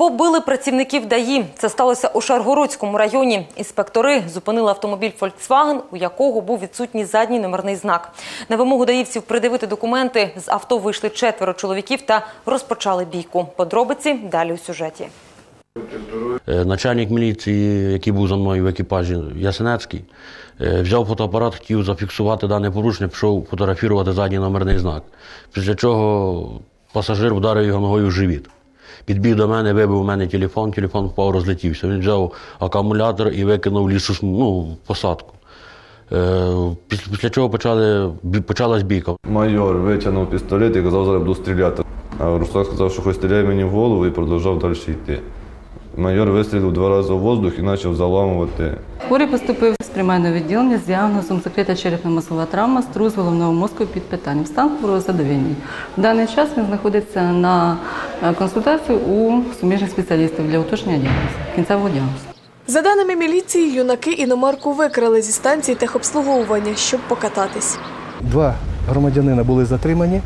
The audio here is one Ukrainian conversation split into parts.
Побили працівників ДАІ. Це сталося у Шаргородському районі. Інспектори зупинили автомобіль Volkswagen, у якого був відсутній задній номерний знак. На вимогу даївців придивити документи з авто вийшли четверо чоловіків та розпочали бійку. Подробиці далі у сюжеті. Е, Начальник міліції, який був за мною в екіпажі, Ясенецький, е, взяв фотоапарат, хотів зафіксувати дане порушення, пішов фотографувати задній номерний знак. Після чого пасажир вдарив його ногою в живіт. Підбіг до мене, вибив у мене телефон, телефон впав, розлетівся. Він взяв акумулятор і викинув лісу ну, в посадку. Е, Після, після чого почали, почалась бійка. Майор витягнув пістолет і казав, зараз буду стріляти. А Руслан сказав, що хоч стріляй мені в голову і продовжав далі йти. Майор вистрілив два рази в воздух і почав заламувати. Хворий поступив з приймального відділення з діагнозом закрита черепно-мозгова травма, струс головного мозку під питанням. Стан хворого задовільний. В даний час він знаходиться на е, консультації у суміжних спеціалістів для уточнення діагнозу, кінцевого діагнозу. За даними міліції, юнаки іномарку викрали зі станції техобслуговування, щоб покататись. Два громадянина були затримані,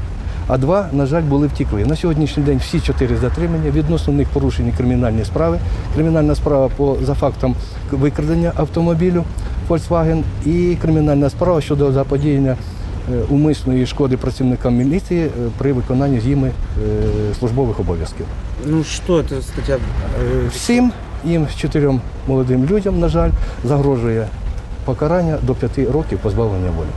а два, на жаль, були втікли. На сьогоднішній день всі чотири затримані. Відносно них порушені кримінальні справи. Кримінальна справа по за фактом викрадення автомобілю Volkswagen і кримінальна справа щодо заподіяння умисної шкоди працівникам міліції е, при виконанні їми е, службових обов'язків. Ну що це статья? э, Всім їм чотирьом молодим людям, на жаль, загрожує покарання до п'яти років позбавлення волі.